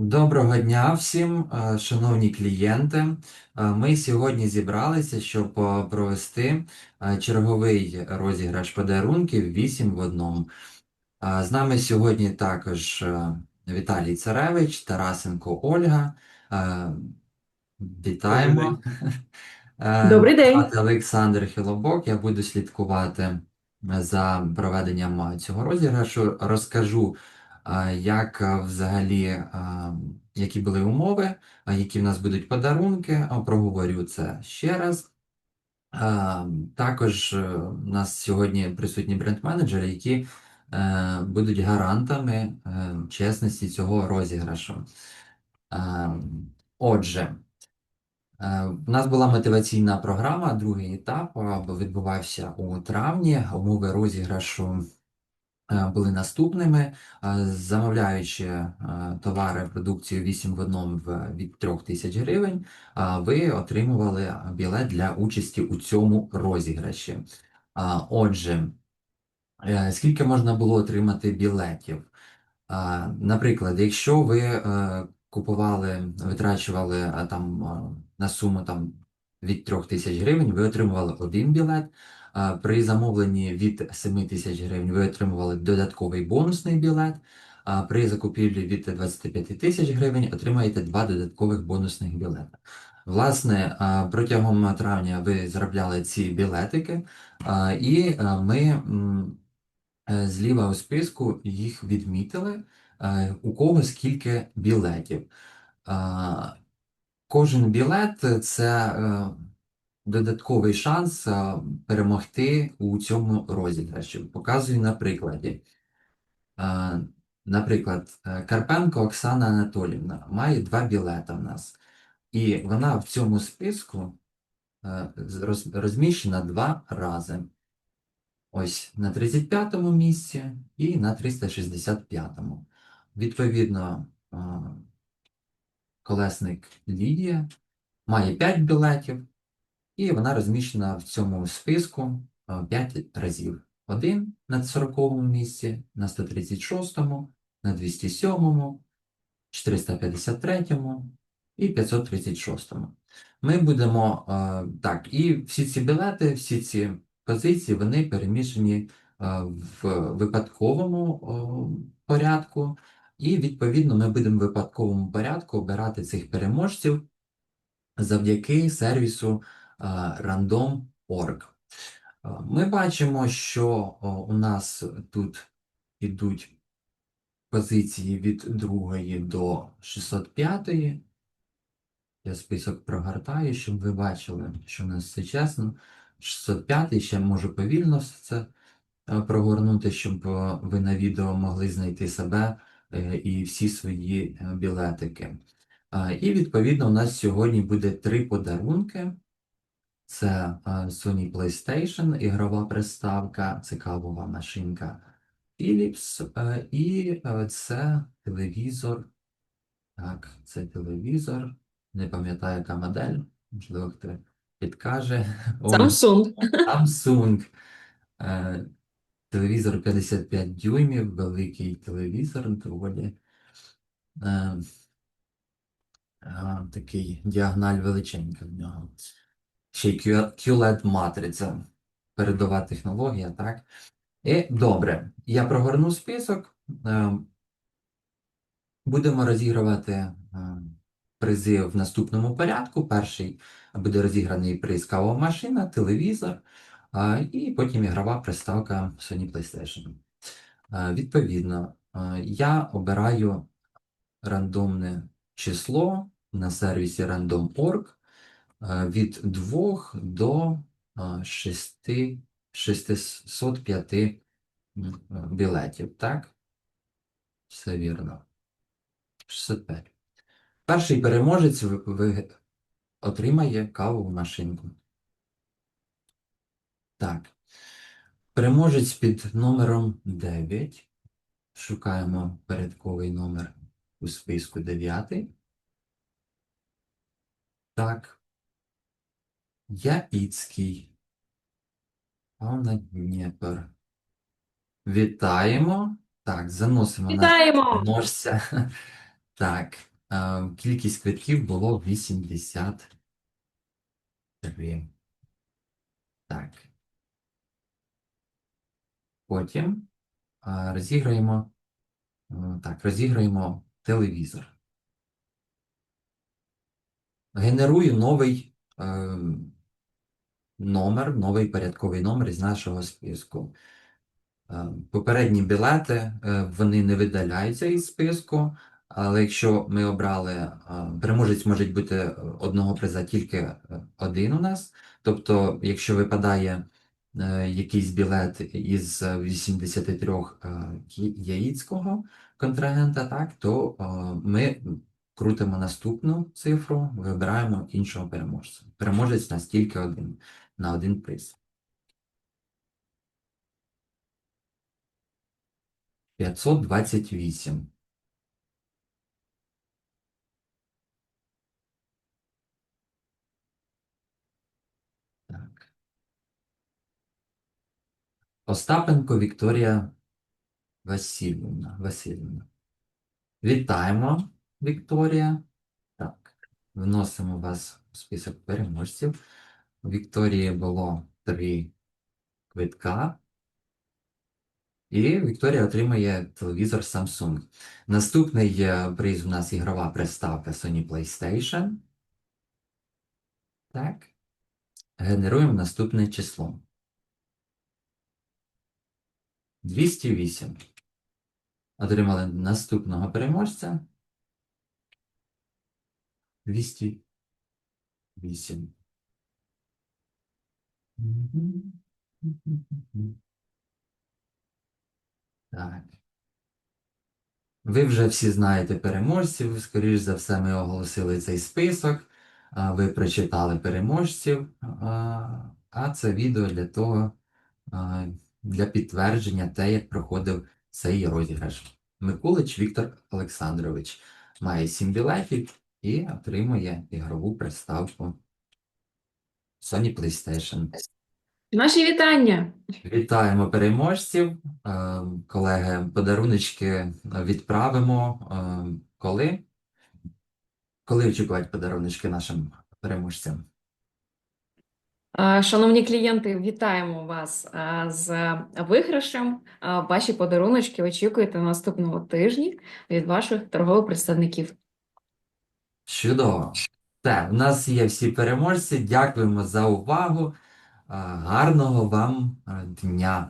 Доброго дня всім, е, шановні клієнти. Е, Ми сьогодні зібралися, щоб провести е, черговий розіграш подарунків 8 в одному. Е, З нами сьогодні також Віталій Царевич, Тарасенко Ольга. Вітаємо. Добрий день. Олександр Хилобок. Я буду слідкувати за проведенням цього розіграшу. Розкажу, як е, взагалі, е, які були умови, які в нас будуть подарунки. Проговорю це ще раз. Е, Також у нас сьогодні присутні бренд-менеджери, які будуть гарантами чесності цього розіграшу. Отже. У нас була мотиваційна програма, другий етап відбувався у травні. Умови розіграшу були наступними. Е, Замовляючи е, товари, продукцію 8 в одному в- від 3 тисяч гривень, е, ви отримували білет для участі у цьому розіграші. Е, Отже, е, скільки можна було отримати білетів? Наприклад, якщо ви е, купували, витрачували е, там е, на суму там від 3 тисяч гривень, ви отримували один білет. При замовленні від 7 тисяч гривень ви отримували додатковий бонусний білет. А при закупівлі від 25 тисяч гривень отримаєте два додаткових бонусних білети. Власне, протягом травня ви заробляли ці білетики, і ми. Е, Зліва у списку їх відмітили, е, у кого скільки білетів. Кожен білет це е, додатковий шанс перемогти у цьому розіграші. Показую на прикладі. Наприклад, е, Карпенко Оксана Анатолівна має два білета в нас, і вона в цьому списку е, розміщена два рази. Ось на 35-му місці і на 365-му. Відповідно, колесник Лідія має 5 білетів, і вона розміщена в цьому списку 5 разів. Один на 40-му місці, на 136-му, на 207-му, 453-му і 536-му. Ми будемо е, так, і всі ці білети, всі ці позиції, вони переміщені е, в випадковому порядку, і відповідно ми будемо в випадковому порядку обирати цих переможців завдяки сервісу е, Random.org. Ми бачимо, що у нас тут ідуть позиції від 2 до 605. Я список прогортаю, щоб ви бачили, що в нас все чесно. 605 ще можу повільно все це е, прогорнути, щоб е, ви на відео могли знайти себе е, і всі свої білетики. І відповідно у нас сьогодні буде три подарунки. Це е, Sony PlayStation, ігрова приставка, це кавова машинка Philips, е, і е, це телевізор. Так, це телевізор. Не пам'ятаю, яка модель. Можливо, хто підкаже. Samsung. Samsung. Телевізор 55 дюймів, великий телевізор, доволі такий діагональ величенька в нього. Ще й QLED матриця. Передова технологія, так? І добре, я прогорну список. Е, Будемо розігрувати е, призи в наступному порядку. Перший буде розіграний приз кавова машина, телевізор, і потім ігрова приставка Sony PlayStation. Е, Відповідно, е, я обираю рандомне число на сервісі random.org е, від 2 до е, 6, 605 е, білетів. Так? Все вірно. 605. Перший переможець ви- отримає кавову машинку. Так. Переможець під номером 9. Шукаємо порядковий номер у списку 9. Так. Яїцький. Павна Дніпер. Вітаємо. Так, заносимо Вітаємо! переможця Так, е, кількість квитків було 83. Так. Потім е, розіграємо, е, так, розіграємо телевізор. Генерую новий е, номер, новий порядковий номер із нашого списку. Е, Попередні білети, е, вони не видаляються із списку, але якщо ми обрали, е, переможець може бути одного приза тільки один у нас. Тобто, якщо випадає якийсь білет із е, 83 е, яїцького контрагента, так, то ми крутимо наступну цифру, вибираємо іншого переможця. Переможець у нас тільки один на один приз. 528. Так. Остапенко Вікторія Васильівна. Васильівна. Вітаємо, Вікторія. Так, вносимо вас у список переможців. Вікторії було три квитка. І Вікторія отримає телевізор Samsung. Наступний е, приз у нас ігрова приставка Sony PlayStation. Так. Генеруємо наступне число. 208. Отримали наступного переможця. 208. Так. Ви вже всі знаєте переможців. Скоріш за все, ми оголосили цей список. Ви прочитали переможців. а, А це відео для того, для підтвердження те, як проходив цей розіграш. Микулич Віктор Олександрович має 7 білетів і отримує ігрову приставку Sony PlayStation. Наші вітання. Вітаємо переможців. Е, Колеги, подаруночки відправимо. Е, Коли? Коли очікувати подаруночки нашим переможцям? Шановні клієнти, вітаємо вас з виграшем. Ваші подаруночки очікуєте наступного тижня від ваших торгових представників. Чудово. Так, у нас є всі переможці. Дякуємо за увагу. Гарного вам е, дня.